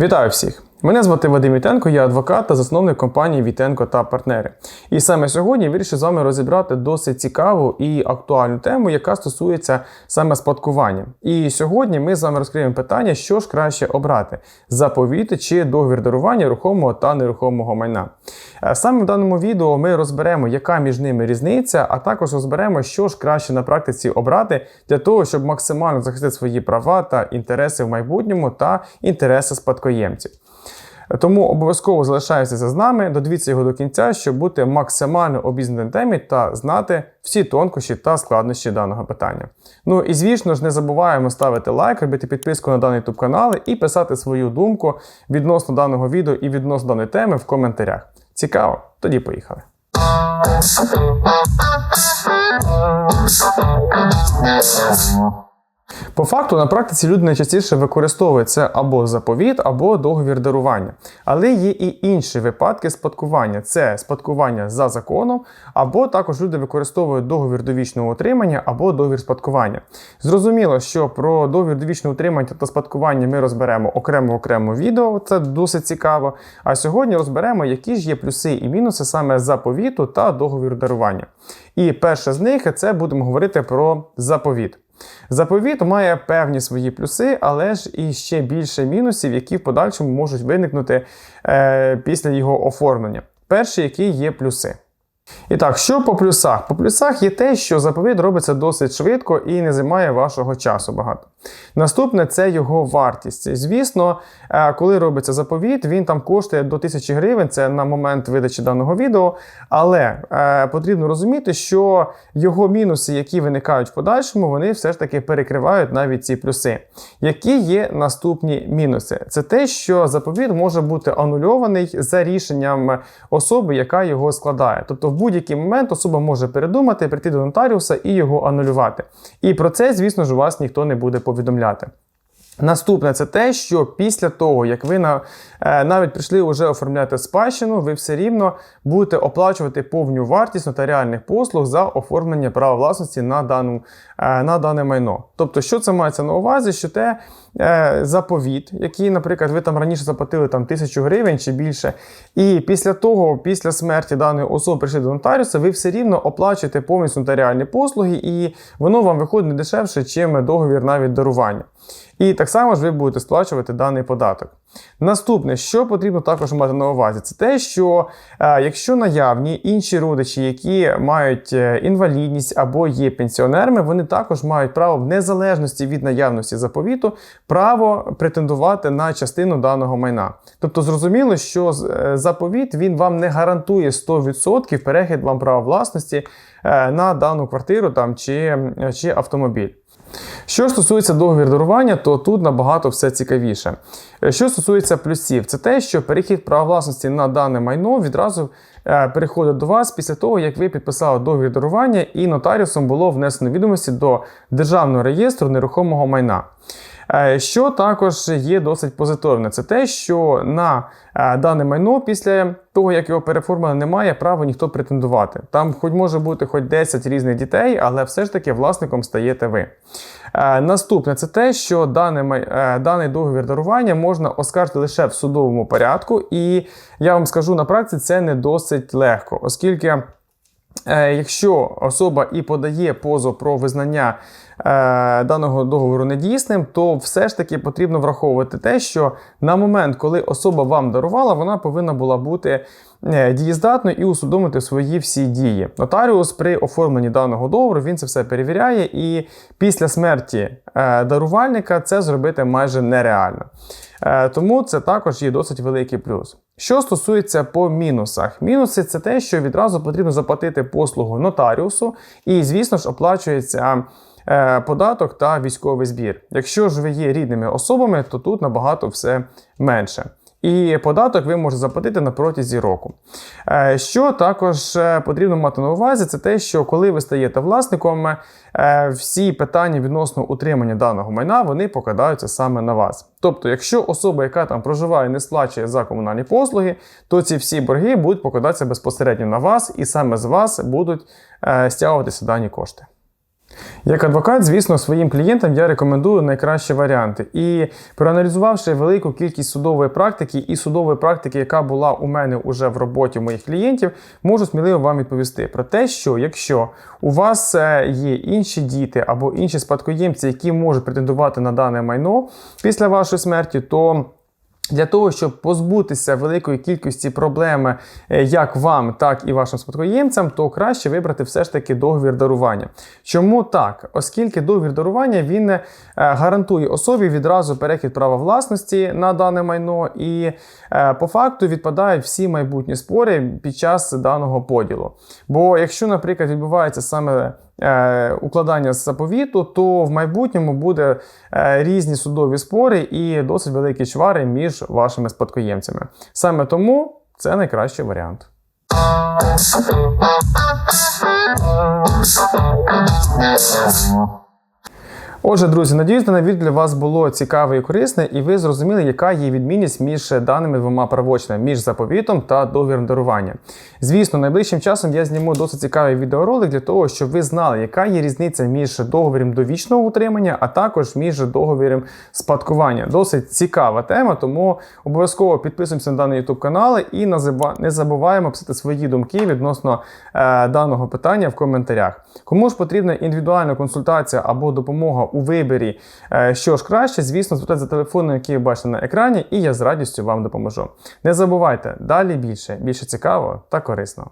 Вітаю всіх! Мене звати Вадим Вітенко, я адвокат та засновник компанії Вітенко та партнери. І саме сьогодні я вирішив з вами розібрати досить цікаву і актуальну тему, яка стосується саме спадкування. І сьогодні ми з вами розкриємо питання, що ж краще обрати: заповіт чи договір дарування рухомого та нерухомого майна. Е, Саме в даному відео ми розберемо, яка між ними різниця, а також розберемо, що ж краще на практиці обрати для того, щоб максимально захистити свої права та інтереси в майбутньому та інтереси спадкоємців. Тому обов'язково залишайтеся з нами, додивіться його до кінця, щоб бути максимально обізнаним темі та знати всі тонкощі та складнощі даного питання. Ну і звісно ж, не забуваємо ставити лайк, робити підписку на даний YouTube канал і писати свою думку відносно даного відео і відносно даної теми в коментарях. Цікаво? Тоді поїхали. По факту, на практиці люди найчастіше використовують це або заповіт, або договір дарування. Але є і інші випадки спадкування: це спадкування за законом, або також люди використовують договір довічного утримання або договір спадкування. Зрозуміло, що про договір довічного утримання та спадкування ми розберемо окремо окремо відео, це досить цікаво. А сьогодні розберемо, які ж є плюси і мінуси саме заповіту та договіру дарування. І перше з них це будемо говорити про заповіт. Заповіт має певні свої плюси, але ж і ще більше мінусів, які в подальшому можуть виникнути е, після його оформлення. Перші, які є плюси. І так, що по плюсах? По плюсах є те, що заповіт робиться досить швидко і не займає вашого часу багато. Наступне це його вартість. Звісно, е, коли робиться заповіт, він там коштує до 1000 гривень, це на момент видачі даного відео. Але е, потрібно розуміти, що його мінуси, які виникають в подальшому, вони все ж таки перекривають навіть ці плюси. Які є наступні мінуси? Це те, що заповіт може бути анульований за рішенням особи, яка його складає. Тобто, будь-який момент особа може передумати, прийти до нотаріуса і його анулювати. І про це, звісно ж, у вас ніхто не буде повідомляти. Наступне це те, що після того, як ви на, е, навіть прийшли вже оформляти спадщину, ви все рівно будете оплачувати повну вартість нотаріальних послуг за оформлення права власності на, дану, е, на дане майно. Тобто, що це мається на увазі? Що те е, заповіт, який, наприклад, ви там раніше заплатили там, тисячу гривень чи більше, і після того, після смерті даної особи прийшли до нотаріуса, ви все рівно оплачуєте повністю нотаріальні послуги, і воно вам виходить не дешевше, чим договір навіть дарування. І так само ж ви будете сплачувати даний податок. Наступне, що потрібно також мати на увазі, це те, що е, якщо наявні інші родичі, які мають е, інвалідність або є пенсіонерами, вони також мають право в незалежності від наявності заповіту право претендувати на частину даного майна. Тобто зрозуміло, що е, заповіт він вам не гарантує 100% перехід вам права власності на дану квартиру там, чи, чи автомобіль. Що стосується договір дарування, то тут набагато все цікавіше. Е, Що стосується плюсів, це те, що перехід права власності на дане майно відразу переходить до вас після того, як ви підписали договір дарування і нотаріусом було внесено відомості до Державного реєстру нерухомого майна. Е, Що також є досить позитивне, це те, що на е, дане майно після того, як його переформили, не має права ніхто претендувати. Там хоч може бути хоч 10 різних дітей, але все ж таки власником стаєте ви. Е, Наступне це те, що даний, е, даний договір дарування можна оскаржити лише в судовому порядку, і я вам скажу на практиці, це не досить легко, оскільки. Е, Якщо особа і подає позов про визнання е, даного договору недійсним, то все ж таки потрібно враховувати те, що на момент, коли особа вам дарувала, вона повинна була бути е, дієздатною і усвідомити свої всі дії. Нотаріус при оформленні даного договору він це все перевіряє, і після смерті дарувальника це зробити майже нереально. Тому це також є досить великий плюс. Що стосується по мінусах, мінуси це те, що відразу потрібно заплатити послугу нотаріусу, і, звісно ж, оплачується е, податок та військовий збір. Якщо ж ви є рідними особами, то тут набагато все менше. І податок ви можете заплатити на протязі року. Е, Що також е, потрібно мати на увазі, це те, що коли ви стаєте власником, е, всі питання відносно утримання даного майна вони покладаються саме на вас. Тобто, якщо особа, яка там проживає, не сплачує за комунальні послуги, то ці всі борги будуть покладатися безпосередньо на вас, і саме з вас будуть стягуватися дані кошти. Як адвокат, звісно, своїм клієнтам я рекомендую найкращі варіанти. І проаналізувавши велику кількість судової практики і судової практики, яка була у мене уже в роботі моїх клієнтів, можу сміливо вам відповісти про те, що якщо у вас е, є інші діти або інші спадкоємці, які можуть претендувати на дане майно після вашої смерті, то для того, щоб позбутися великої кількості проблеми е, як вам, так і вашим спадкоємцям, то краще вибрати все ж таки договір дарування. Чому так? Оскільки договір дарування він е, гарантує особі відразу перехід права власності на дане майно, і е, по факту відпадають всі майбутні спори під час даного поділу. Бо якщо, наприклад, відбувається саме укладання заповіту, то в майбутньому буде е, різні судові спори і досить великі чвари між вашими спадкоємцями. Саме тому це найкращий варіант. Отже, друзі, надіюсь, дане відео для вас було цікаве і корисне, і ви зрозуміли, яка є відмінність між даними двома правочинами, між заповітом та договіром дарування. Звісно, найближчим часом я зніму досить цікавий відеоролик для того, щоб ви знали, яка є різниця між договіром довічного утримання, а також між договіром спадкування. Досить цікава тема, тому обов'язково підписуємося на даний YouTube канал і не забуваємо писати свої думки відносно е, даного питання в коментарях. Кому ж потрібна індивідуальна консультація або допомога у виборі, е, що ж краще, звісно, звертайтеся за телефоном, який ви бачите на екрані, і я з радістю вам допоможу. Не забувайте, далі більше, більше цікаво та корисно.